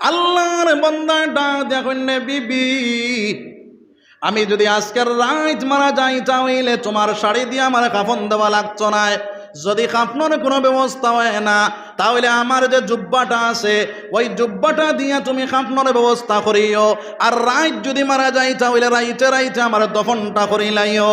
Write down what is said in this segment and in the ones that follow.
আল্লাহর বন্দাটা দেখুন বিবি। আমি যদি আজকের রাত মারা যাই চাইলে তোমার শাড়ি দিয়ে আমার কাফন দেওয়া লাগতো না। যদি কাফনের কোনো ব্যবস্থা হয় না তাহলে আমার যে জুব্বাটা আছে, ওই জুব্বাটা দিয়ে তুমি কাফনের ব্যবস্থা করিও। আর রাইত যদি মারা যাই তাহলে রাইতে রাইতে আমার দফনটা করি লাইও।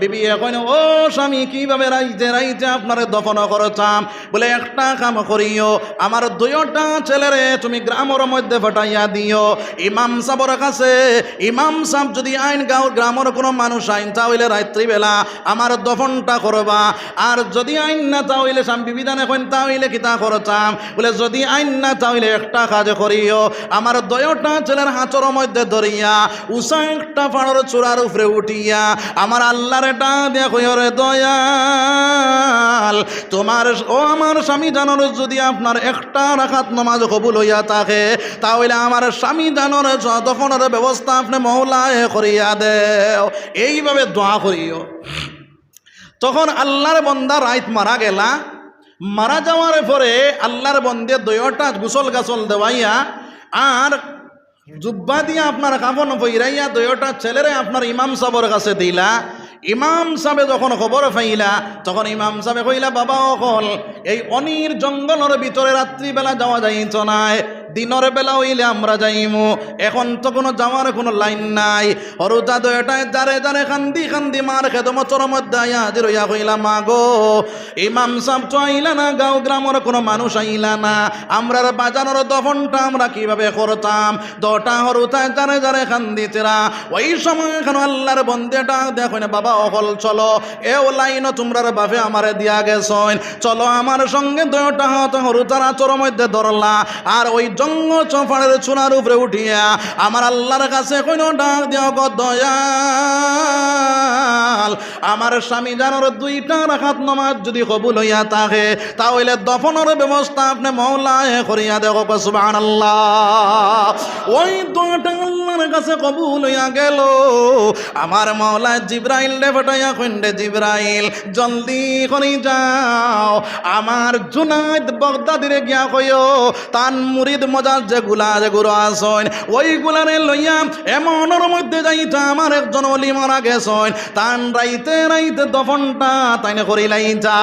বিবি এখন, ও স্বামী, কীভাবে রাইতে রাইতে আপনার দফন করতাম? বলে, একটা কাম করিও, আমার দুইটা ছেলেরে তুমি গ্রামের মধ্যে ফটাইয়া দিও। ইমাম সাবর কাছে, ইমাম সাহেব যদি আইন গাঁও, গ্রামের কোনো মানুষ আইন, তাহলে রাত্রিবেলা আমার দফনটা করবা। আর যদি আইন না, তাহলে স্বামী, বিবিধান এখন, তাহলে কিতা করতাম বলে, যদি আইন না তাহলে একটা কাজ করিও। আমার দয়টা ছেলের হাতর মধ্যে ধরিয়া উষা একটা পাড়র চূড়ার উপরে উঠিয়া, আমার আল্লাহর এটা দেখো রে দয়াল, তোমার ও আমার স্বামী জানোর যদি আপনার একটা রাখাত নমাজ কবুল হইয়া থাকে, তাহলে আমার স্বামী জানোর যতক্ষণের ব্যবস্থা আপনি মহলায় করিয়া দেও। এইভাবে দোয়া করিও। তখন আল্লাহর বন্দা রাইত মারা গেলা। মারা যাওয়ার পরে আল্লাহর বন্দে দয়টা গুসল গাছল দেওয়াইয়া আর জুব্বা দিয়ে আপনার কাপন বইরাইয়া দয়টা ছেলেরে আপনার ইমাম সাবর কাছে দিলা। ইমাম সাহেবে যখন খবর পাইলা, তখন ইমাম সাহেবে কইলা, বাবা অকল, এই অনির জঙ্গলের ভিতরে রাত্রিবেলা যাওয়া যাইছ নাই। দিনের বেলা হইলে আমরা যাইমু। এখন তো কোনো যাওয়ার কোনো লাইন নাই। হরুতা দয়টায় যারে যারে খান্দি খান্দি মার খেত মচর মধ্যে আয়া হাজির হইয়া কইলা গো, ইমাম সাহেব তো আইলা না, গাঁও গ্রামের কোনো মানুষ আইলা না। আমরার বাজানোর দফনটা আমরা কীভাবে করতাম? দটা হরুতায় যারে যারে খান্দি তেরা ওই সময় এখন আল্লাহর বন্দেটা দেখো না, বাবা, অকল চলো। এও লাইনও তোমরার বাপে আমারে দিয়া গেছন চলো আমার সঙ্গে দয়টা হত হরুতার আচর মধ্যে ধরলা। আর ওই জঙ্গ চফাড়ের চুনার উপরে উঠিয়া আমার আল্লাহর কাছে কোন ডাক দিও দয়াল। আমার স্বামী জানোর দুইটা রাখাত নমাজ যদি কবুল হইয়া থাকে, তাহলে দফনের ব্যবস্থা আপনি মৌলায় করিয়া দেখো সুবাহ আল্লাহ ওই দোয়াটা আল্লাহর কাছে কবুল হইয়া গেল। আমার মৌলায় জিব্রাইল রে ফটাইয়া খন্ডে জিব্রাইল, জলদি করি যাও। আমার জুনাইদ বগদাদিরে গিয়া কইও তান মুরিদ মজার যে গুলা যে গুরু আসন ওই গুলারে লইয়া এমনের মধ্যে যাইতা আমার একজন অলি মারা গেছন। তান রাইতে রাইতে দফনটা তাইনে করিলাই যা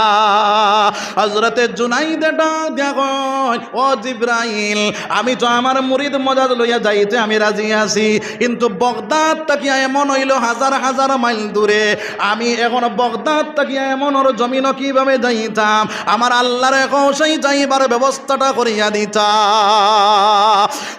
হজরতে জুনাইদে ডাক কয় ও জিব্রাইল, আমি তো আমার মুরিদ মজাজ লইয়া যাইতে আমি রাজি আছি, কিন্তু বগদাদ তাকিয়া এমন হইল হাজার হাজার মাইল দূরে। আমি এখন বগদাদ তাকিয়া এমন ওর জমিন কীভাবে যাইতাম? আমার আল্লাহর সেই যাইবার ব্যবস্থাটা করিয়া দিতা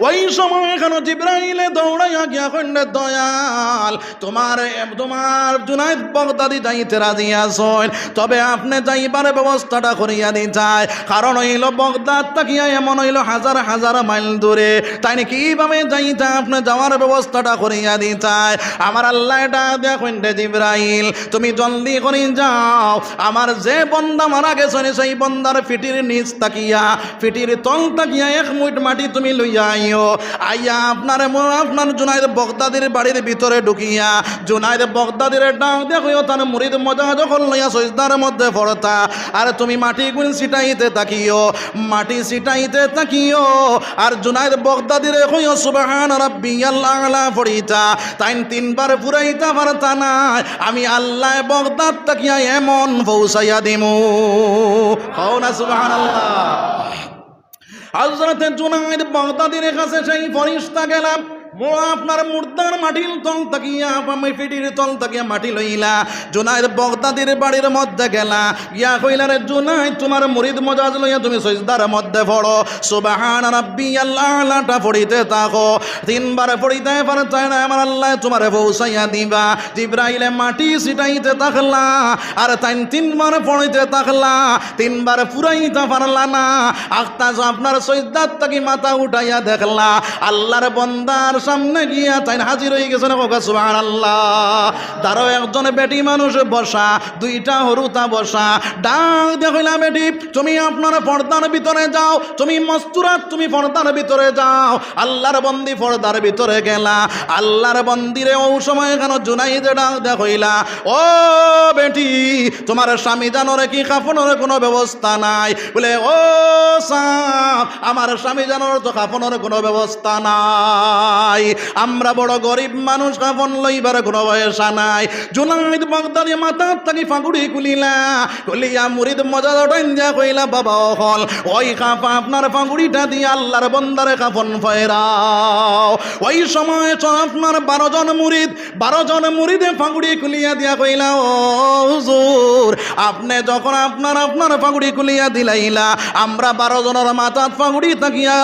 ওই সময় এখনও জিব্রাইলে দৌড়াইয়া গিয়া কন্যে দয়াল, তোমার তোমার জুনাইদ বগদাদি যাইতে রাজি আসন তবে আপনি যাইবার ব্যবস্থাটা করিয়া দিতায় কারণ হইল বগদাদ তাকিয়া এমন হইল হাজার হাজার মাইল দূরে। তাই কীভাবে যাইতা আপনি যাওয়ার ব্যবস্থাটা করিয়া দিতায় আমার আল্লাহ এটা দেখুন রে জিব্রাইল, তুমি জলদি করে যাও। আমার যে বন্দা মারা গেছে সেই বন্দার ফিটির নিচ তাকিয়া, ফিটির তল তাকিয়া এক মুঠ মাটি তুমি লইয়া আইও। আইয়া আপনার আপনার জুনাইদ বগদাদির বাড়ির ভিতরে ঢুকিয়া, জুনাইদ বগদাদির ডাক দেখো তার মুরিদ মজা যখন লইয়া সজদার মধ্যে পড়তা। আর তুমি মাটি গুণ সিটাইতে তাকিও মাটি সিটাইতে তাকিও আর জুনাইদ বগদাদির কইও সুবহান রাব্বিয়াল আলা পড়িতা। তাইন তিনবার পুরাইতা পারতা না। আমি আল্লাহ বগদাদ তাকিয়া এমন পৌঁছাইয়া দিমু। হও না সুবহানাল্লাহ। হজরতে জুনাইদ বাগদাদের কাছে সেই ফরিস্তা গেলাম। মোড়া আপনার মুর্দার মাটির তল তাকিয়া আমি ফিটির তল তাকিয়া মাটি লইলা জুনাইদ বগদাদির বাড়ির মধ্যে গেলা। ইয়া কইলা রে জুনাই তোমার মুরিদ মজাজ লইয়া তুমি সজদার মধ্যে পড়ো। সুবাহান রাব্বি আল্লাহটা পড়িতে থাকো। তিনবার পড়িতে পারতে না, আমার আল্লাহ তোমারে পৌঁছাইয়া দিবা। জিব্রাইলে মাটি সিটাইতে থাকলা, আর তাই তিনবার পড়িতে থাকলা। তিনবার ফুরাইতে পারলা না, আখতাজ আপনার সজদার তাকি মাথা উঠাইয়া দেখলা। আল্লাহর বন্দার সামনে গিয়া তাই হাজির হয়ে গেছে না কোকা সুবাহ আল্লাহ তারও একজন বেটি মানুষ বসা, দুইটা হরুতা বসা। ডাক দেখলাম বেটি, তুমি আপনার পর্দার ভিতরে যাও, তুমি মস্তুরাত, তুমি পর্দার ভিতরে যাও। আল্লাহর বন্দি পর্দার ভিতরে গেলা। আল্লাহর বন্দিরে ও সময় কেন জুনাইদে ডাক দেখইলা ও বেটি, তোমার স্বামী জানোরে কি কাফনের কোনো ব্যবস্থা নাই? বলে, ও সাপ আমার স্বামী জানোর তো কাফনের কোনো ব্যবস্থা নাই। আমরা বড় গরিব মানুষ, কাফন লইবার কোনো বয়সা নাই। জুনাইদ বাগদাদি মাথার থাকি ফাগুড়ি কুলিলা কুলিয়া মুরিদ মজা দটাইন যা কইলা, বাবা হল, ওই কাপা আপনার ফাগুড়িটা দিয়ে আল্লাহর বন্দারে কাফন ফেরাও ওই সময় আপনার বারো জন মুরিদ, বারো জন মুরিদে ফাগুড়ি কুলিয়া দিয়া কইলা, ও হুজুর, আপনি যখন আপনার আপনার ফাগুড়ি কুলিয়া দিলাইলা, আমরা বারো জনের মাথাত ফাগুড়ি তাকিয়া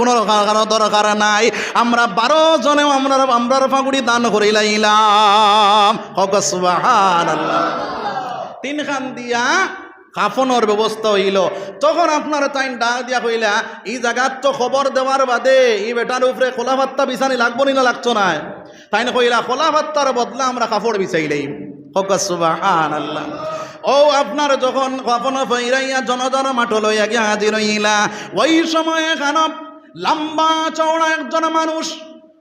কোনো কোনো দরকার নাই। আমরা বারো জনেও আমরা আমরার ফাগুড়ি দান হক সুবহানাল্লাহ। তিন খান দিয়া কাফনের ব্যবস্থা হইল। তখন আপনার তাইন ডাক দিয়া কইলা এই জায়গার তো খবর দেওয়ার বাদে এই বেটার উপরে খোলা ভাত্তা বিছানি লাগবো না লাগতো না? তাইন কইলা খোলা ভাত্তার বদলা আমরা কাপড় বিছাইলেই। হক সুবাহান আল্লাহ ও আপনার যখন কখনো ফইরাইয়া জনজন মাঠ লইয়া গিয়া হাজির হইলা, ওই সময় খানব লম্বা চওড়া একজন মানুষ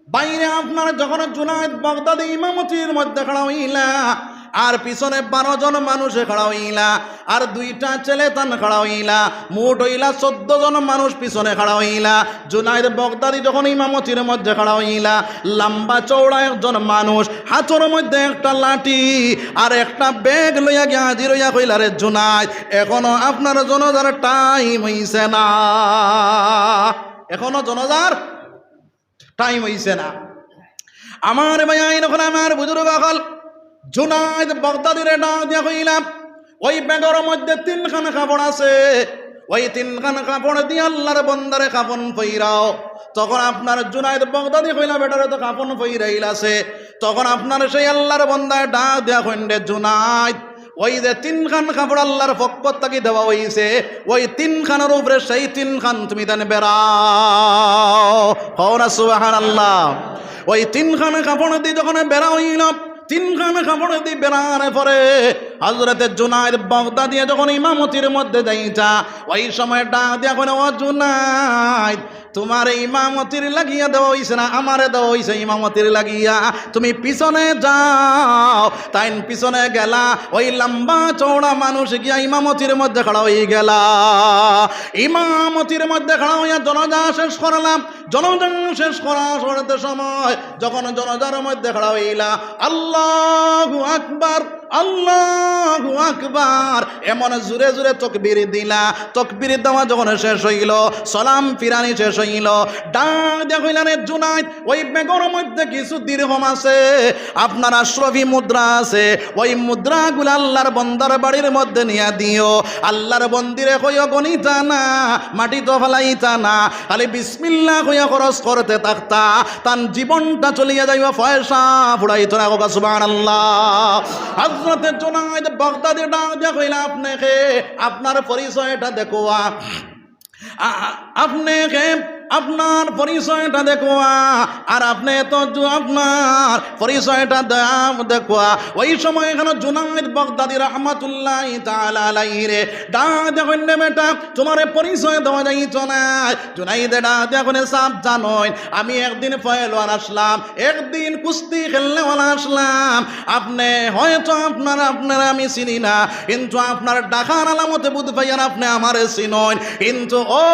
বাইরে আপনার যখন জুনায়দ বগদাদি ইমামতির মধ্যে খাড়া হইলা, আর পিছনে বারো জন মানুষে খাড়া হইলা, আর দুইটা ছেলে তান খাড়া হইলা, মোট হইলা চোদ্দ জন মানুষ পিছনে খাড়া হইলা। জুনাইদ বগদাদি যখন ইমামতির মধ্যে খাড়া হইলা, লম্বা চৌড়া একজন মানুষ হাতর মধ্যে একটা লাঠি আর একটা ব্যাগ লইয়া গিয়া হাজির হইয়া কইলা, রে জুনাইদ এখনও আপনার জনজার টাইম হইছে না। এখনও জনজার টাইম হইছে না। আমার ভাই এখন আমার বুজুর্গ অকল জুনাইদ বগদাদিরে ডাক দিয়া কইলাম ওই ব্যাগের মধ্যে তিনখান কাপড় আছে। ওই তিনখান কাপড় দিয়ে আল্লাহর বন্দারে কাপন ফইরাও। তখন আপনার জুনাইদ বগদাদি কইলা বেটারে তো কাপন ফইরাইল আছে। তখন আপনার সেই আল্লাহর বন্দায় ডাক দেয়া কইন্ডে জুনাইদ ওই যে তিনখান কাপড় আল্লাহর পক্ষ থেকে দেওয়া হইছে, ওই তিনখানের উপরে সেই তিনখান তুমি দেন বেড়াও। হও না সুবাহান আল্লাহ ওই তিনখান কাপড় দিয়ে যখন বেড়া হইল তিনখান কাপড় দিয়ে বেড়ারে পরে হজরতের জুনাইদ বগদা দিয়ে যখন ইমামতির মধ্যে যাইতা, ওই সময় ডাক দিয়া করে ও জুনাইদ তোমার ইমামতির লাগিয়া দেওয়া হইছে না, আমারে দেওয়া হইছে ইমামতির লাগিয়া। তুমি পিছনে যাও তাই পিছনে গেলা, ওই লম্বা চৌড়া মানুষ গিয়া ইমামতির মধ্যে খাড়া হয়ে গেলা। ইমামতির মধ্যে খাড়া হইয়া জনজা শেষ করলাম। জনজা শেষ করা সরতে সময়, যখন জনজার মধ্যে খাড়া হইলা, আল্লাহ আকবার। আল্লাহ আকবার। এমন জুড়ে জুড়ে তকবির দিলা। তকবির দেওয়া যখন শেষ হইল, সালাম ফিরানি শেষ হইল। ডাক দিয়া জুনাইদ, ওই বেগর মধ্যে কিছু দীর্ঘম আছে। আপনার আশ্রফি মুদ্রা আছে। ওই মুদ্রাগুলো আল্লাহর বন্দার বাড়ির মধ্যে নিয়ে দিও। আল্লাহর বন্দিরে কইও, গণিতা না, মাটি তো ফেলাইতা না। খালি বিসমিল্লা কইয়া খরচ করতে থাকতা। তান জীবনটা চলিয়া যাইবা, পয়সা ফুড়াইতো না আল্লাহ হজরতে জোনাইদ বগদাদি ডাক দিয়া হইলা আপনাকে আপনার পরিচয়টা দেখো আ- আ- আপনাকে আপনার পরিচয়টা দেখোয়া, আর আপনি তো আপনার পরিচয়টা দেখোয়া। ওই সময় এখানে জুনাইদ বগদাদি রহমাতুল্লাহ তাআলা আলাইহি রে, ডাক দেখুন বেটা, তোমার পরিচয় দেওয়া যাইছ না। জুনাইদ ডাক দেখুন সাপ জানোই, আমি একদিন ফয়েলওয়ার আসলাম, একদিন কুস্তি খেলনেওয়ালা আসলাম। আপনি হয়তো আপনার আপনার আমি চিনি না, কিন্তু আপনার ডাকার আলামতে বুধ ভাইয়ার আপনি আমারে চিনন কিন্তু ও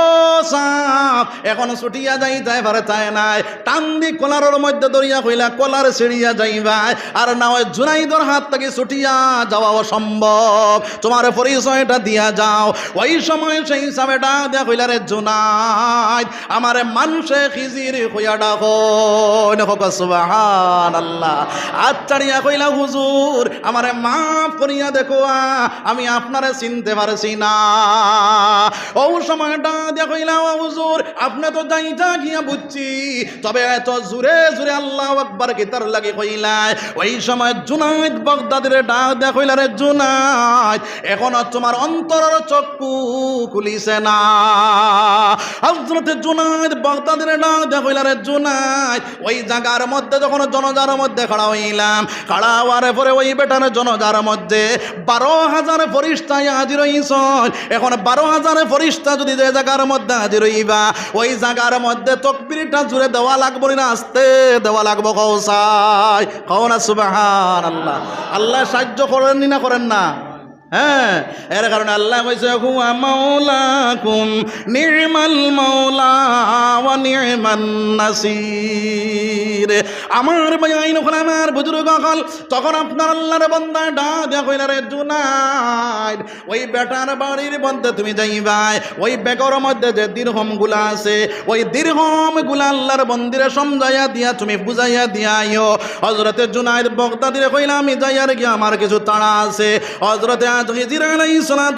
সাপ, এখন ছুটিয়া যাই যাই পারে তাই নাই। টান দি কলারের মধ্যে দরিয়া কইলা কলার ছিড়িয়া যাইবা আর না ওই জুনাইদর হাত থেকে ছুটিয়া যাওয়া অসম্ভব তোমার পরিচয়টা দিয়া যাও। ওই সময় সেই হিসাবে ডাক দিয়া কইলা রে জুনাইদ, আমারে মানুষে খিজির ডাকো নকো আল্লাহ আচ্ছাড়িয়া কইলা, হুজুর, আমারে মাফ করিয়া দেখো আমি আপনারে চিনতে পারছি না। ও সময়টা দিয়া কইলা হুজুর, আপনি তো যাইটা বুঝছি। তবে এত জুরে জুরে আল্লাহ আকবার কি লাগে কইলায়, ওই সময় মধ্যে যখন জনজার মধ্যে খাড়া হইলাম, খাড়া হওয়ার পরে ওই বেটার জনজার মধ্যে বারো হাজার ফরিস্তায় হাজির হইছন এখন বারো হাজার ফরিস্তা যদি যে জায়গার মধ্যে হাজির হইবা, ওই জায়গার মধ্যে তকবিরটা জুড়ে দেওয়া লাগবো না আসতে দেওয়া লাগবো কৌসাই কও না সুবাহান আল্লাহ আল্লাহ সাহায্য করেননি না করেন না? হ্যাঁ এর কারণে আল্লাহ কইছে হুয়া মাওলাকুম নির্মাল মাওলা ওয়া নির্মান নাসির। আমার আইন ওখানে আমার বুজুর্গ হল তখন আপনার আল্লাহর বান্দা ডা দেয়া কইলা রে জুনাইদ, ওই বেটার বাড়ির মধ্যে তুমি যাইবাই, ওই বেগর মধ্যে যে দীর্ঘমগুলা আছে, ওই দীর্ঘমগুলা আল্লাহর মন্দিরে সমঝাইয়া দিয়া তুমি বুঝাইয়া দিয়াইও। হজরতে জুনাইদ বগদাদিরে কইলা, আমি যাইয়ার গিয়া আমার কিছু তাড়া আছে। হজরতে সময়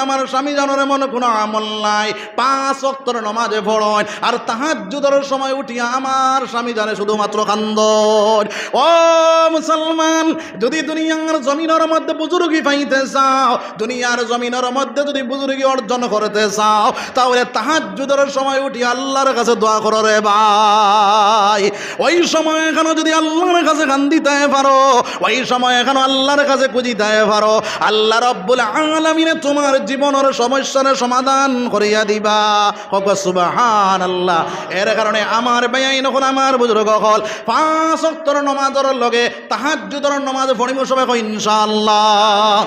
আমার স্বামী জানোর মনে কোনো আমল নাই। পাঁচ অক্তর নমাজে পড়ন আর তাহাজ্জুদের সময় উঠিয়া আমার স্বামী জানে শুধুমাত্র ও মুসলমান, যদি দুনিয়ার জমিনের মধ্যে বুজুর্গি পাইতে চাও, দুনিয়ার জমিনের মধ্যে যদি বুজুর্গি অর্জন করতে চাও, তাহলে তাহাজ্জুদের সময় উঠি আল্লাহর কাছে দোয়া করো রে ভাই। ওই সময় এখানে যদি আল্লাহর কাছে কান্দিতে পারো, ওই সময় এখানে আল্লাহর কাছে খুঁজিতে পারো, আল্লাহ রব্বুল আলমিনে তোমার জীবনের সমস্যার সমাধান করিয়া দিবা। হক সুবাহান আল্লাহ এর কারণে আমার বেয়াই নখন আমার বুজুর্গ হল। পাঁচ অক্তর নমাজের লগে তাহাজ্জুদর নমাজ পড়িব সবাই ইনশাআল্লাহ।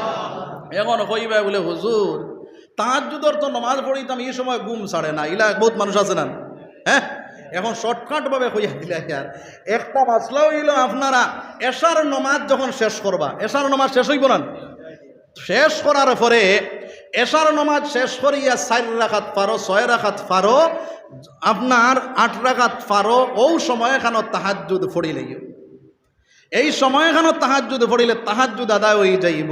এখন কইবা বলে হুজুর। তাহাজ্জুদর তো নমাজ পড়িতাম এই সময় গুম ছাড়ে না। ইলা বহুত মানুষ আছে না? হ্যাঁ? এখন শর্টকাটভাবে কইয়া দিলে আর? একটা মাসলা হইল আপনারা, এশার নমাজ যখন শেষ করবা, এশার নমাজ শেষ হইব না? শেষ করার পরে এশার নমাজ শেষ করিয়া চার রাখাত পারো, ছয় রাখাত পারো, আপনার আট রাখাত পারো, ও সময় এখানে তাহাজুদ ফড়িলেই এই সময়খানো তাহাজুদ ফড়িলে তাহাজুদ আদায় হয়ে যাইব।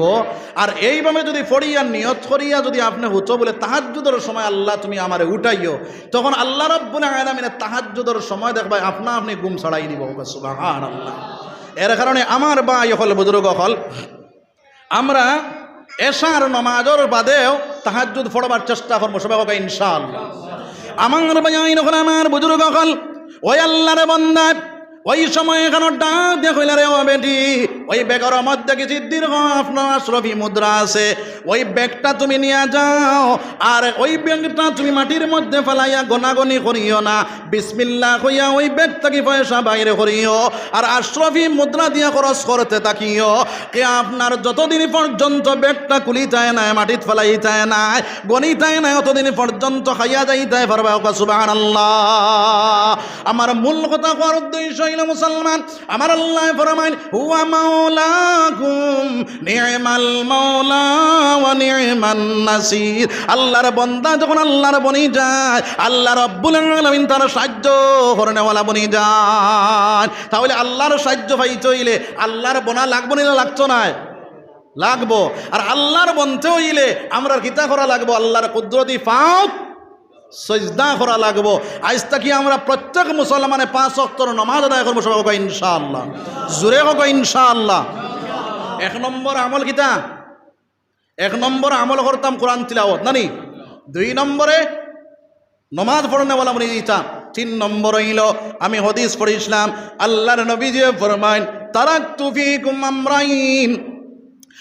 আর এইভাবে যদি ফড়িয়া নিয়ত করিয়া যদি আপনি হুতো বলে তাহাজুদের সময় আল্লাহ তুমি আমারে উঠাইও, তখন আল্লাহ রব্বুল আলমিনে তাহাজুদের সময় দেখবা আপনা আপনি গুম ছড়াই দিব। সুবাহান আল্লাহ এর কারণে আমার বা হল, বুজুর্গ হল, আমরা এশার নমাজর বাদেও তাহাজুদ ফড়বার চেষ্টা করব, সবাই হবে ইনশাআল্লাহ। আমার হল, আমার বুজুর্গ হল। ওই আল্লাহরে বন্দায় ওই সময় এখানে ডাক দিয়ে কইলা, রে ও বেটি, ওই ব্যাগের মধ্যে কিছু দীর্ঘ আপনার আশ্রফি মুদ্রা আছে। ওই ব্যাগটা তুমি নিয়ে যাও, আর ওই ব্যাগটা তুমি মাটির মধ্যে ফেলাইয়া গনাগনি করিও না। বিসমিল্লা কইয়া ওই ব্যাগ থেকে পয়সা বাইরে করিও, আর আশ্রফি মুদ্রা দিয়া খরচ করতে তাকিও কে আপনার যতদিন পর্যন্ত ব্যাগটা কুলিতায় নাই, মাটিত ফেলাইতায় নাই গণিতায় নাই, অতদিন পর্যন্ত খাইয়া যাইতায় পারবে আল্লাহ আমার মূল কথা করার উদ্দেশ্য হইল মুসলমান, আমার আল্লাহ ফরমাইন, হুয়া মাওলাকুম, নি'মাল মাওলা ওয়া নি'মান নাসির। আল্লাহর বান্দা যখন আল্লাহর বনি যায়, আল্লাহ রাব্বুল আলামিন তার সাহায্য করে নেওয়ালা বনি যায়। তাহলে আল্লাহর সাহায্য পাইতে হইলে আল্লাহর বনা লাগবো না লাগতো না? লাগবো। আর আল্লাহর বনতে হইলে আমরা কিতা করা লাগবো? আল্লাহর কুদরতি পাও সজদা করা লাগবো। আজ থাকি আমরা প্রত্যেক মুসলমানে পাঁচ অক্তর নমাজ আদায় করব, সবাই হোক ইনশাআল্লাহ। জুড়ে হোক ইনশাআল্লাহ। এক নম্বর আমল কিতা? এক নম্বর আমল করতাম কোরআন তিলাওয়াত, নানি? দুই নম্বরে নমাজ পড়নে বলা মনে দিতাম তিন নম্বর হইল, আমি হদিস পড়িছিলাম, আল্লাহর নবী যে ফরমাইন তারাক তুফি কুমামরাইন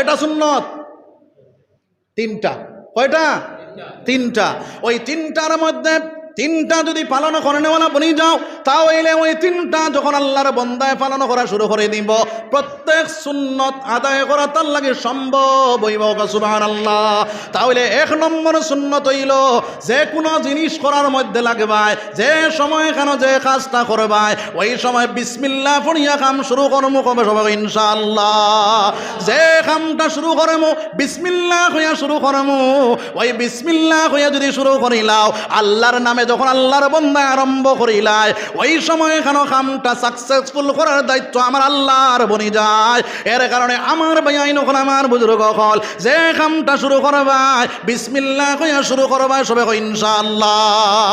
কয়টা সুন্নত? তিনটা। কয়টা? তিনটা। ওই তিনটার মধ্যে তিনটা যদি পালন করে নেওয়ালা বনি যাও তাহলে ওই তিনটা যখন আল্লাহর বন্দায় পালন করা শুরু করে দিব, প্রত্যেক সুন্নত আদায় করা তার লাগে সম্ভব হইব সুবাহান আল্লাহ তাহলে এক নম্বর সুন্নত হইল, যে কোনো জিনিস করার মধ্যে লাগবায়, যে সময় কেন যে কাজটা করবায়, ওই সময় বিসমিল্লা পড়িয়া কাম শুরু করব কবে সবাই ইনশাআল্লাহ। যে কামটা শুরু করমু বিসমিল্লা হইয়া শুরু করমু, ওই বিসমিল্লা হইয়া যদি শুরু করিলাও, আল্লাহর নামে যখন আল্লাহর বন্ধা আরম্ভ করিলাই ওই সময় কেন কামটা সাকসেসফুল করার দায়িত্ব আমার আল্লাহর বনি যায়। এর কারণে আমার বাইন ওখানে আমার বুজুর্গ হল যে কামটা শুরু করবাই বিসমিল্লা হইয়া শুরু করবাই সবে কই ইনশাআল্লাহ।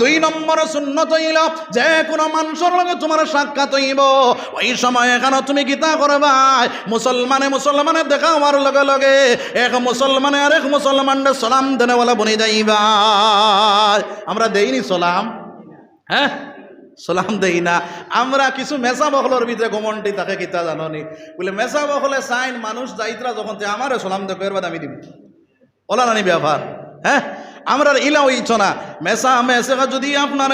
দুই নম্বর শূন্যত হইল, যে কোনো মানুষের লগে তোমার সাক্ষাৎ হইব। ওই সময় কেন তুমি গীতা করবাই মুসলমানে মুসলমানের দেখা হওয়ার লগে লগে, এক মুসলমানে আর এক সালাম দেনে বলে বনে যাইবা। আমরা দেইনি সালাম? হ্যাঁ? সালাম দেই না। আমরা কিছু মেসা মহলের ভিতরে গমনটি তাকে কিতা জাননি। বলে, মেসা মহলে সাইন মানুষ যাইতরা যখন তে আমারে সালাম এর বাদ আমি দিব ওলা নানি ব্যাপার। হ্যাঁ? আমরা ইলা হইছ না। মেসা মেসা যদি আপনার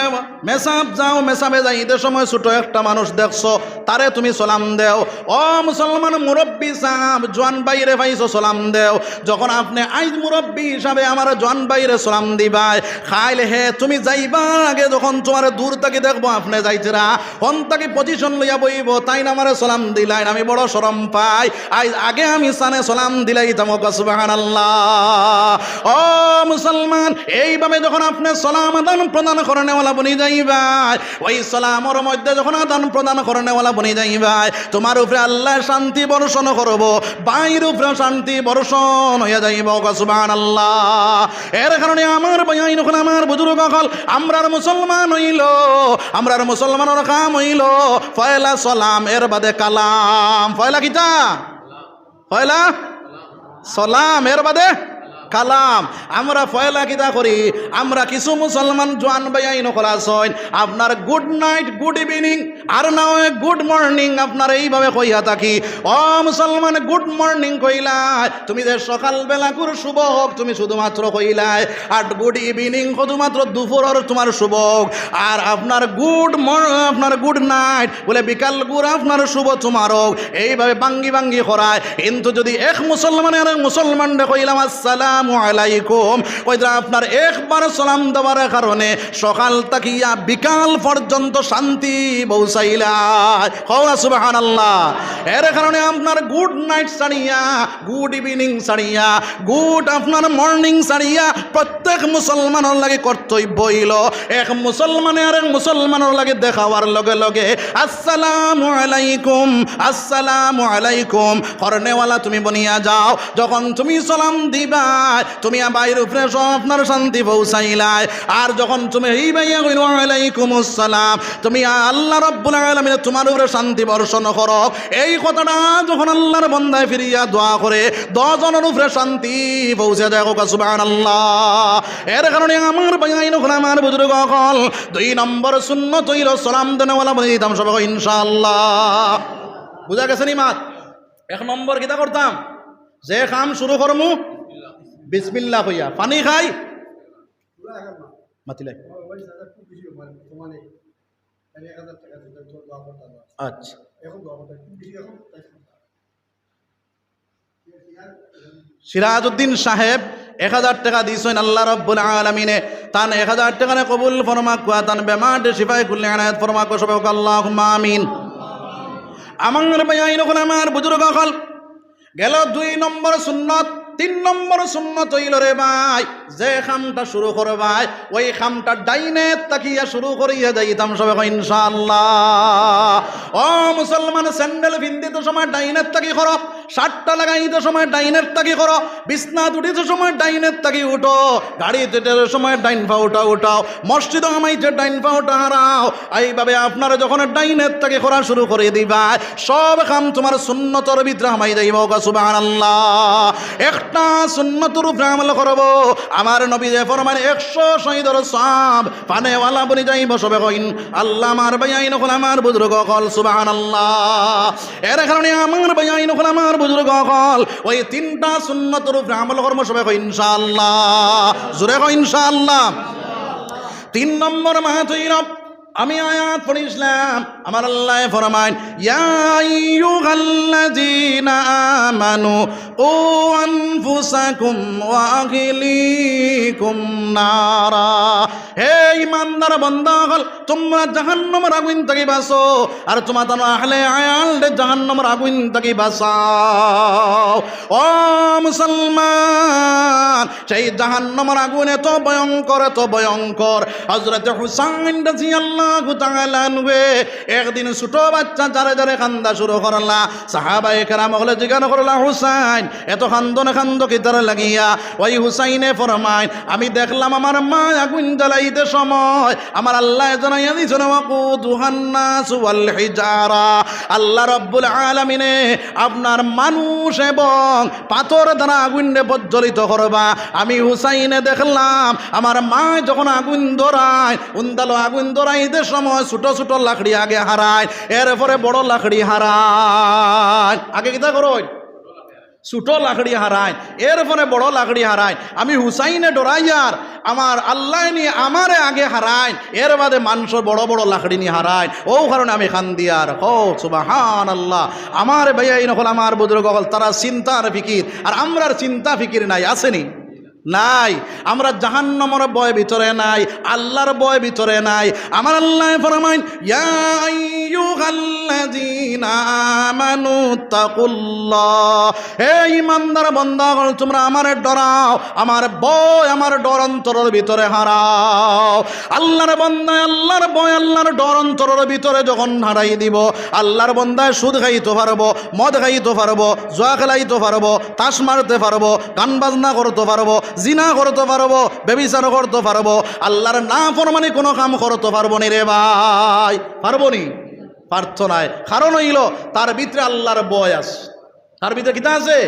মেসাব যাও মেসাবে যাই। ঈদের সময় ছোট একটা মানুষ দেখছ, তারে তুমি সালাম দেও। ও মুসলমান মুরব্বী সাহাব, জোয়ান বাইরে পাইছো, সালাম দেও। যখন আপনি আইজ মুরব্বী হিসাবে আমার জোয়ান বাইরে সালাম দিবাই খাইলে হে, তুমি যাইবা আগে যখন তোমার দূর থেকে দেখব, আপনি যাইছিরা হন তাকে পজিশন লইয়া বইব, তাই না আমার সালাম দিলাই আমি বড় সরম পাই। আইজ আগে আমি সানে সালাম দিলাই তামক আল্লাহ ও মুসলমান এইভাবে যখন আপনি সালাম আদান প্রদান করে নেওয়ালা বনি যাইবাই, ওই সালামর মধ্যে যখন আদান প্রদান করে নেওয়ালা বনি যাইবাই, তোমার উপরে আল্লাহ শান্তি বর্ষণ করব বাইর উপরে শান্তি বর্ষণ হইয়া যাইব সুবাহান আল্লাহ এর কারণে আমার বয়াই যখন আমার বুজুর্গ হল আমরার মুসলমান হইল, আমরার মুসলমানের কাম হইল, ফয়লা সালাম, এর বাদে কালাম। ফয়লা কিতা? ফয়লা? সালাম, এর বাদে কালাম। আমরা ফয়লা কিতা করি? আমরা কিছু মুসলমান জোয়ান বাইন করাছইন আপনার গুড নাইট গুড ইভিনিং আর না হয় গুড মর্নিং আপনার এইভাবে কইয়া থাকি। অ, মুসলমান গুড মর্নিং কইলাই। তুমি যে সকালবেলা করে শুভ হোক তুমি শুধুমাত্র কইলাই। আর গুড ইভিনিং শুধুমাত্র দুপুরের তোমার শুভ হোক আর আপনার গুড মর আপনার গুড নাইট বলে বিকাল গুড় আপনার শুভ তোমার। হোক এইভাবে বাঙ্গি বাঙ্গি করায়। কিন্তু যদি এক মুসলমান আর এক মুসলমান কইলাম, আসসালামু আলাইকুম। কইরা আপনার একবার সালাম দেওয়ার কারণে সকাল তাকিয়া বিকাল পর্যন্ত শান্তি পৌঁছাইলা হওয়া সুবাহান আল্লাহ এর কারণে আপনার গুড নাইট ছাড়িয়া, গুড ইভিনিং ছাড়িয়া, গুড আপনার মর্নিং ছাড়িয়া প্রত্যেক মুসলমানের লাগে কর্তব্য হইল। এক মুসলমানে আর এক মুসলমানের লাগে দেখাবার লগে লগে আসসালামু আলাইকুম আসসালামু আলাইকুম। করনেওয়ালা তুমি বনিয়া যাও, যখন তুমি সালাম দিবা তুমি বাইর উপরে সব আপনার শান্তি পৌঁছাইলাই আর যখন তুমি এই ভাইয়া কইল আলাইকুম আসসালাম তুমি আল্লাহ রব্বুল আলামিন তোমার উপরে শান্তি বর্ষণ করো। এই কথাটা যখন আল্লাহর বন্দায় ফিরিয়া দোয়া করে, দশজনের উপরে শান্তি পৌঁছে দেখো সুবহানাল্লাহ। এর কারণে আমার ভাইয়াই নখন আমার বুজুর্গ কল দুই নম্বর শূন্য তৈল সালাম দেনেওয়ালা বলে দিতাম সবাই ইনশাআল্লাহ বুঝা গেছে নি মাত এক নম্বর কিতা করতাম? যে কাম শুরু করমু বিসমিল্লা হইয়া। পানি খাই। মাতিলাই আচ্ছা। সিরাজউদ্দিন সাহেব, এক হাজার টাকা দিয়েছেন আল্লাহ রব্বুল আলমিনে। তান এক হাজার টাকা কবুল ফরমা কুয়া তান বেমার সিফাই খুললে আনায়ত ফরমা কো, সবাই আল্লাহ আমিন। আমার ভাই যখন আমার বুজুর্গ হল গেল দুই নম্বর সুন্নত। তিন নম্বর সুন্নত হইল রে ভাই, যে খামটা শুরু করে ভাই, ওই খামটা ডাইনে তাকিয়া শুরু করিয়া যাইতাম সবে ইনশাল্লাহ ও মুসলমান, স্যান্ডেল বিন্দিত সময় ডাইনের তাকি করো। শার্টটা লাগাইতে সময় ডাইনের তাকি করো। বিছনা উঠিতে সময় ডাইনের তাকি উঠো। গাড়ি যেতে সময় ডাইন পা উঠা উঠাও। মসজিদ আমাইতে ডাইন পা উঠা হারাও। এইভাবে আপনারা যখন ডাইনের তাকি করা শুরু করে দিবা, সব কাম তোমার সুন্নতর ভিতরে হামাই যাইব সুবহানাল্লাহ। একটা সুন্নতর উপরে আমল করব। আমার নবী যে ফরমান, একশো শহীদর সব পানেওয়ালা বনি যাইব সবে কইন। আল্লাহ আমার বাইন হল আমার বুজুর্গ, কল সুবাহ সুবহানাল্লাহ। এর কারণে আমার বাইন হল আমার বুজুর্গ অকল ওই তিনটা সুন্নতর উপরে আমল কর্ম সবাই কয়, ইনশাআল্লাহ। জোরে কয়, ইনশাআল্লাহ। তিন নম্বর মাহাতইরব আমি আয়াত পড়িছিলাম আমার আল্লাহ ফরমাইন ইয়া আইয়ুহাল্লাযীনা আমানু ও আনফুসাকুম ওয়া আহলিকুম নারা হে ইমানদার বান্দাগল, তোমরা জাহান্নামের আগুন থেকে বাঁচো, আর তোমার তানো আহলে আয়াল জাহান্নামের আগুন থেকে বাঁচাও। ও মুসলমান, সেই জাহান্নামের আগুন এত ভয়ঙ্কর এত ভয়ঙ্কর। হযরত হুসাইন রাদিয়াল্লাহু তাআলা আনহু, একদিন ছোট বাচ্চা যারে যারে কান্দা শুরু করলা। সাহাবায়ে কেরাম হলে জিজ্ঞাসা করলা হুসাইন। এত কান্দনে কান্দ কি তার লাগিয়া? ওই হুসাইনে ফরমাইন, আমি দেখলাম আমার মা আগুন জ্বালাইতে সময়। আমার আল্লাহ জানাইয়া হিজারা। আল্লাহ রব্বুল আলামিনে আপনার মানুষ এবং পাথর দ্বারা আগুনে প্রজ্বলিত করবা। আমি হুসাইনে দেখলাম, আমার মা যখন আগুন ধরায়, উন্দালো আগুন ধরাইতে সময় ছোট ছোট লাকড়ি আগে হারায়, এরপরে বড় লাকড়ি হারায়। আগে কিতা করো ছোট লাকড়ি হারায়। এরপরে বড় লাকড়ি হারায়। আমি হুসাইনে ডরাইয়ার আমার আল্লাহ নিয়ে আমারে আগে হারায়। এর বাদে মানুষ বড় বড় লাকড়ি নিয়ে হারায়। ও কারণে আমি খান দিয়ার হো সুবাহান আল্লাহ আমার এই নকল আমার বুদ্র হল, তারা চিন্তার ফিকির। আর আমরার চিন্তা ফিকির নাই, আসেনি। নাই। আমরা জাহান্নামের বয় ভিতরে নাই, আল্লাহর বয় ভিতরে নাই। আমার আল্লাহ ফরমাইন হে ইমানদার বান্দাগণ, তোমরা আমারে ডরাও, আমার বয় আমার ডর অন্তরের ভিতরে হারাও। আল্লাহর বন্দায় আল্লাহর বয় আল্লাহর ডর অন্তরের ভিতরে যখন হারাই দিব, আল্লাহর বন্দায় সুদ খাইতে পারব, মদ খাইতে পারব, জোয়া খেলাইতে পারব, তাস মারতে পারব, গান বাজনা করতে পারব জিনা করতে পারব বেবিচার করতে পারব, আল্লাহর না ফরমানি কোনো কাম করতে পারব নি রে ভাই। পারব নি? প্রার্থনায়। কারণ হইল, তার ভিতরে আল্লাহর বয় আছে তার ভিতরে কিতা আছে?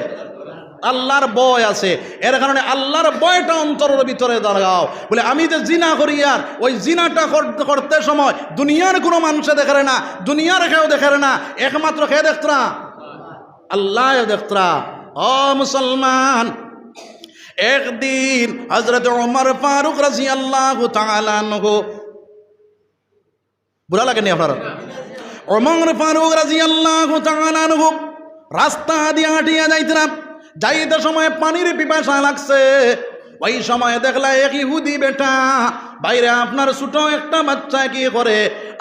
আল্লাহর বয় আছে। এর কারণে আল্লাহর বয়টা অন্তরের ভিতরে দাঁড়াও। বলে, আমি যে জিনা করি আর, ওই জিনাটা করতে সময় দুনিয়ার কোনো মানুষে দেখে না, দুনিয়ার কেউ দেখে না, একমাত্র খেয়ে দেখতরা? আল্লাহ দেখতরা। ও মুসলমান একদিন হজরত ওমর ফারুক রাজি আল্লাহ তালানহু বুড়া লাগেনি আপনার? ওমর ফারুক রাজি আল্লাহ তালানহু রাস্তা দিয়ে হাঁটিয়া যাইতাম যাইতে সময় পানির পিপাসা লাগছে। ওই সময় দেখলা এক ইহুদি বেটা, বাইরে আপনার ছোট একটা বাচ্চা কি করে?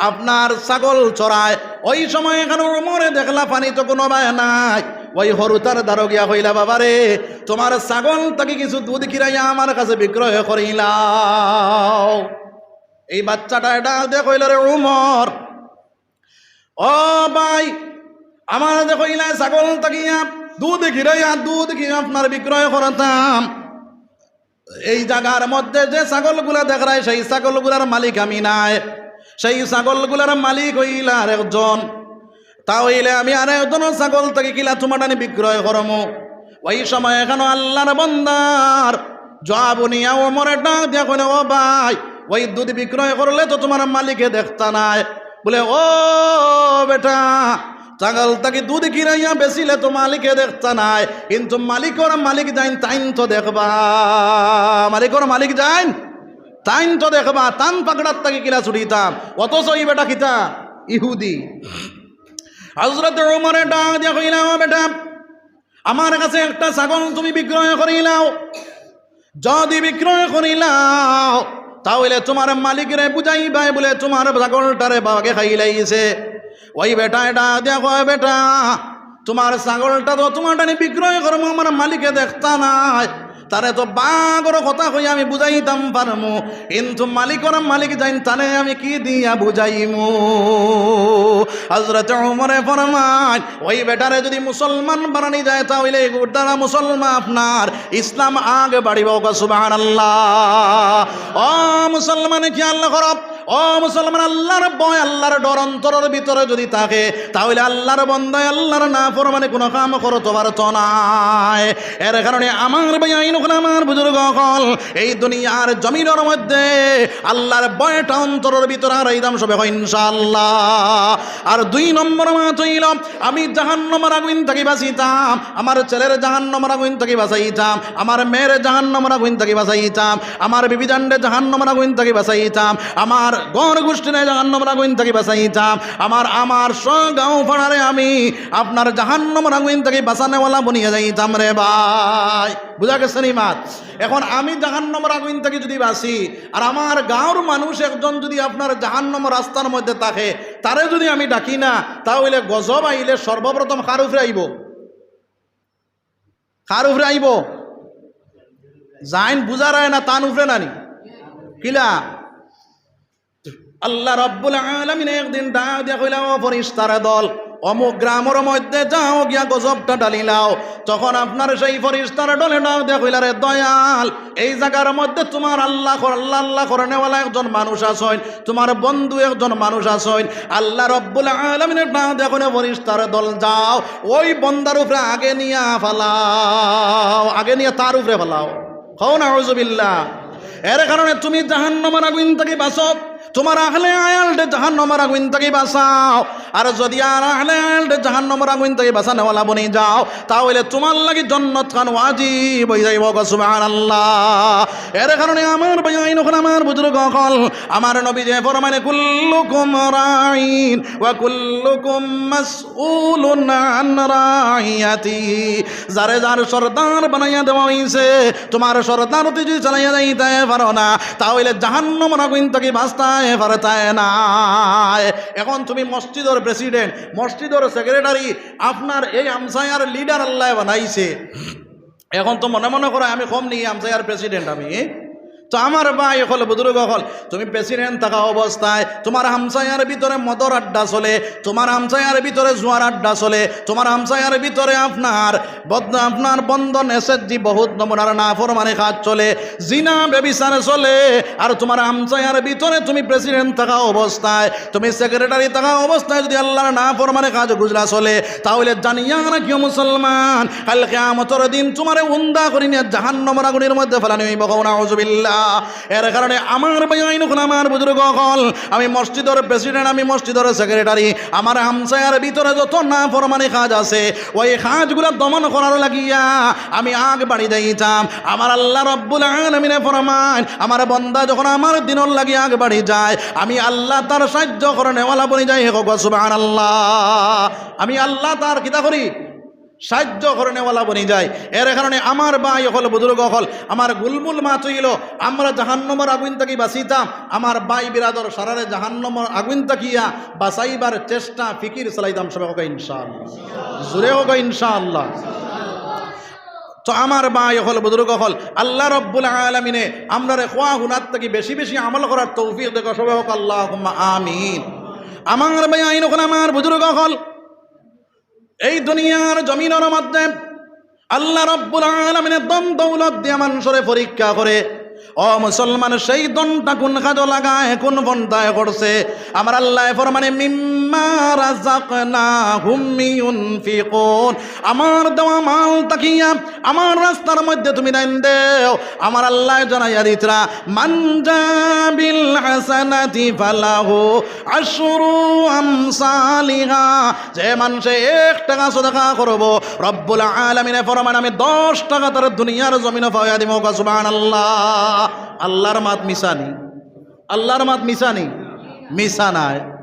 আপনার ছাগল চড়ায়। ওই সময় এখানে মরে দেখলা পানি তো কোনো বায় নাই। ওই হরুতার দ্বারো গিয়া কইলা বাবারে, তোমার ছাগল তাকে কিছু দুধ কিরাইয়া আমার কাছে বিক্রয় করিলাও। এই বাচ্চাটা এটা দিয়ে কইল রে উমর, ও ভাই, আমার দেখো ছাগল তাকিয়া দুধ কিরাইয়া দুধ কি আপনার বিক্রয় করাতাম। এই জায়গার মধ্যে যে ছাগলগুলা দেখায় সেই ছাগলগুলার মালিক আমি নাই। সেই ছাগলগুলার মালিক হইলা আর একজন তা হইলে আমি আর একজন ছাগল থেকে কিলা তোমার আনি বিক্রয় করমু। ওই সময় এখানে আল্লাহর বন্দার। জবাবনিয়া ও মরে ডাক কইলে, ও ভাই, ওই দুধ বিক্রয় করলে তো তোমার মালিকে দেখতা নাই। বলে, ও বেটা ছাগল তাকে দুধ কিনাইয়া বেচিলে তো মালিকে দেখতা নাই। কিন্তু মালিকর মালিক যাইন, তাইন তো দেখবা। মালিকর মালিক যাইন, তাইন তো দেখবা। তান পাকড়ার তাকে কিলা ছুটিতাম অথচ এই বেটা কিতা ইহুদি। হজরত উমরে ডাক দিয়া কইলা ও বেটা, আমার কাছে একটা ছাগল তুমি বিক্রয় করিলাও। যদি বিক্রয় করিলাও তাহলে তোমার মালিকরে বুঝাইবাই বলে তোমার ছাগলটারে বাবাকে খাই লাগিয়েছে ওই বেটা, এটা দেখো বেটা, তোমার ছাগলটা তো তোমারটা নি বিক্রয় করব, আমার মালিকে দেখতা নাই। তারে তো বাগর কথা হই আমি বুঝাইতাম পারমু। কিন্তু মালিকর মালিক যাইন, তারে আমি কি দিয়া বুঝাইমু? হজরত উমরে ফরমান ওই বেটারে যদি মুসলমান বানানি যায়, তাহলে দ্বারা মুসলমান আপনার। ইসলাম আগে বাড়িব সুবাহান আল্লাহ ও মুসলমান খেয়াল করব ও মুসলমান, আল্লাহর বয় আল্লাহর ডর অন্তরের ভিতরে যদি থাকে, তাহলে আল্লাহর বন্দায়, আল্লাহর না মানে কোনো কাম করতে পারতো নাই। এর কারণে আমার ভাই, আইন আমার বুজুর্গ হল এই দুনিয়ার জমিনের মধ্যে আল্লাহর বয়টা অন্তরের ভিতরে আর এই দাম সবে হয়, ইনশাআল্লাহ। আর দুই নম্বর মাত হইল, আমি জাহান্নমর আগুন থাকি বাঁচিতাম, আমার ছেলের জাহান্নমর আগুন থাকি বাঁচাইতাম, আমার মেয়ের জাহান্নমর আগুন থাকি বাঁচাইতাম, আমার বিবিদান্ডে জাহান্নমর আগুন থাকি বাঁচাইতাম, আমার গড় গোষ্ঠীরে জাহান্নমর আগুন থাকি বাঁচাইতাম আমার আমার গাঁও পাড়ারে আমি আপনার জাহান্নমর আগুন থাকি বাঁচানেওয়ালা বনিয়ে যাইতাম রে ভাই। বুঝা গেছে নি মাত? এখন আমি জাহান্নমর আগুন থেকে যদি বাঁচি, আর আমার গাঁওর মানুষ একজন যদি আপনার জাহান্নম রাস্তার মধ্যে থাকে, তারে যদি আমি ডাকি না, তাহলে গজব আইলে সর্বপ্রথম উপরে আইব? উপরে আইব? জাইন বুঝারায় না, তান উপরে নানি? কিলা? আল্লাহ রব্বুল আলমিন একদিন ডাক দিয়া কইলাম ও ফরিস্তার দল, অমুক গ্রামের মধ্যে যাও গিয়া গজবটা ডালিলাও তখন আপনার সেই ফরিস্তার ডলে দিয়া কইলা রে দয়াল, এই জায়গার মধ্যে তোমার আল্লাহ আল্লাহ আল্লাহ করনেওয়ালা একজন মানুষ আসইন তোমার বন্ধু একজন মানুষ আসইন আল্লাহ রব্বুল আলমিনের দিয়া কইলা ফরিস্তার দল, যাও, ওই বন্দার উপরে আগে নিয়া ফালাও, আগে নিয়ে তার উপরে ফালাও। হও না হজবিল্লা এর কারণে তুমি জাহান্নমার আগুন থেকে বাঁচো তোমার আহলে আয়ালটে জাহান্নমার আগুন থেকে বাঁচাও। আর যদি আর আহলে জাহান জাহান্নমার আগুন থেকে বাঁচানোওয়ালা বনে যাও, তাহলে তোমার লাগি জন্নত খান ওয়াজিব হয়ে যাইব সুবহানাল্লাহ। এর কারণে আমার ভাই, আইন ওখানে আমার বুজুর্গ হল আমার নবী যে ফরমানে কুল্লুকুম রাইন ওয়া কুল্লুকুম মাসউলুন আন রাইয়াতি। যারে যার সর্দার বানাইয়া দেওয়া হইছে, তোমার সর্দার তুই যদি চালাইয়া যাইতে পারো না। তাহলে জাহান্নম আগুন থেকে বাঁচতায় পারতায় নাই। এখন তুমি মসজিদের প্রেসিডেন্ট মসজিদের সেক্রেটারি আপনার এই আমসায়ার লিডার আল্লাহ বানাইছে। এখন তো মনে মনে করো আমি কম নিয়ে আমসায়ার প্রেসিডেন্ট আমি। তো আমার ভাই হল বুজুর্গ হল, তুমি প্রেসিডেন্ট থাকা অবস্থায়, তোমার হামসায়ার ভিতরে মদর আড্ডা চলে, তোমার হামসায়ার ভিতরে জোয়ার আড্ডা চলে, তোমার হামসায়ার ভিতরে আপনার বদ আপনার বন্ধন এসএসজি বহুত নমুনার না ফরমানে কাজ চলে, জিনা বেবিচার চলে, আর তোমার হামসায়ার ভিতরে তুমি প্রেসিডেন্ট থাকা অবস্থায়, তুমি সেক্রেটারি থাকা অবস্থায় যদি আল্লাহর না ফরমানে কাজ গুজরা চলে, তাহলে জানিয়া রাখিও মুসলমান, কাল কেয়ামতর দিন তোমারে উন্দা করি নিয়ে আগুনের মধ্যে ফেলানি হইব কৌনা হজবিল্লা এর কারণে আমার ভাই আইন আমার বুজুর্গ হল আমি মসজিদের প্রেসিডেন্ট আমি মসজিদের সেক্রেটারি আমার হামসায়ার ভিতরে যত না ফরমানি কাজ আছে, ওই কাজগুলো দমন করার লাগিয়া আমি আগ বাড়ি দিতাম। আমার আল্লাহ রব্বুল আলমিনে ফরমান আমার বন্দা যখন আমার দিনর লাগি আগ বাড়ি যায়, আমি আল্লাহ তার সাহায্য করে নেওয়ালা বনি যাই হোক আল্লাহ আমি আল্লাহ তার কিতা করি। সাহায্য করে নেওয়ালা বনি যায়। এর কারণে আমার ভাই হল, বুজুর্গ হল, আমার গুলমুল মা চইল, আমরা জাহান্নমর আগুন থাকি বাঁচিতাম, আমার ভাই বিরাদর সারারে জাহান্নমর আগুন তাকিয়া বাঁচাইবার চেষ্টা, ফিকির চালাইতাম সবাই হোক ইনশাআল্লাহ। জুড়ে হোক ইনশাআল্লাহ। তো আমার ভাই হল, বুজুর্গ হল, আল্লাহ রব্বুল আলমিনে আমরা খোয়া হুনার থেকে বেশি বেশি আমল করার তৌফিক দেখো সবাই হোক আল্লাহ আমিন। আমার ভাই আইন ওখানে আমার বুজুর্গ হল এই দুনিয়ার জমিনের মধ্যে আল্লাহ রব্বুল আলমিনের দম দৌলত দিয়ে মানুষরে পরীক্ষা করে, ও মুসলমান, সেই দনটা কোন কাজে লাগায়, কোন বন্ধায় করছে? আমার আল্লাহ ফরমানে, মিম্মা হুম্মি ইউনফিকুন আমার দেওয়া মাল তাকিয়া আমার রাস্তার মধ্যে তুমি দেন দেও। আমার আল্লাহ জানাইয়া দিতরা মানজা বিল হাসানাতি ফালাহু আশরু আমসালিহা। যে মানুষে এক টাকা সদকা করব, রব্বুল আলামিনে ফরমান, আমি দশ টাকা তার দুনিয়ার জমিনে পাওয়া দিব। সুবহানাল্লাহ। আল্লাহর মাত মিসানি আল্লাহর মাত মিসানি মিশা নাই।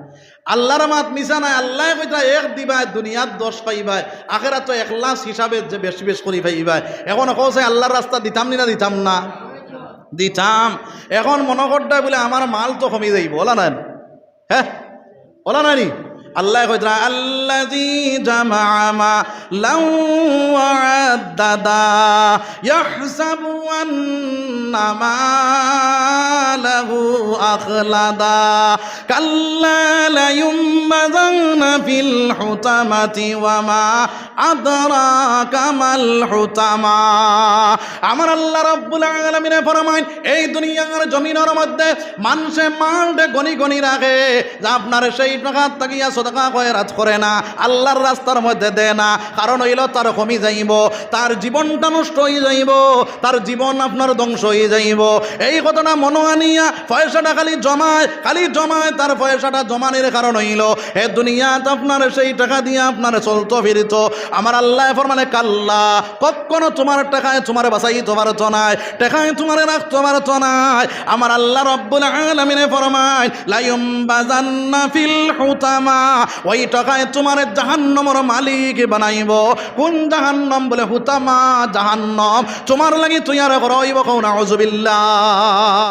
আল্লাহর মাত মিশা নাই, আল্লাহ কইতা, এক দিবা দুনিয়ার দশ পাইবাই আখেরা তো এক লাখ হিসাবে যে বেশি বেশ করি পাইবাই। এখন কৌছে আল্লাহর রাস্তা দিতাম নি না দিতাম না? দিতাম। এখন মনে করতে বলে, আমার মাল তো কমে যাইব, ওলা নাই? হ্যাঁ ওলা নানি আল্লাহ কইতরা আল্লাযী জামা লাউ আদাদা ইয়াহসাবু আন্না মালাহু আখলাদা কাল্লা লা ইউমবাযানা আপনার সেই করে না, আল্লাহর রাস্তার মধ্যে না, কারণ হইল তার কমি যাইব, তার জীবনটা নষ্ট হয়ে যাইব, তার জীবন আপনার ধ্বংস হয়ে যাইব। এই কথাটা মনো আনিয়া পয়সাটা খালি জমায় খালি জমায়, তার পয়সাটা জমানের কারণ হইল, এ দুনিয়াত আপনার, সেই টাকা দিয়ে আপনার চলতো, ফিরিত। আমার আল্লাহ ফরমানে, কাল্লা, কখনো তোমার টাকায় তোমার বাসাই তোমার চনায় টাকায় তোমার রাখতো আমার চনায় আমার আল্লাহ রব্বুল আলামিনে ফরমায় লাইম বাজান্না ফিল হুতামা ওই টাকায় তোমার জাহান্নমর মালিক বানাইব। কোন জাহান্নম বলে হুতামা? জাহান্নম। তোমার লাগি তুই আর করইব কৌ না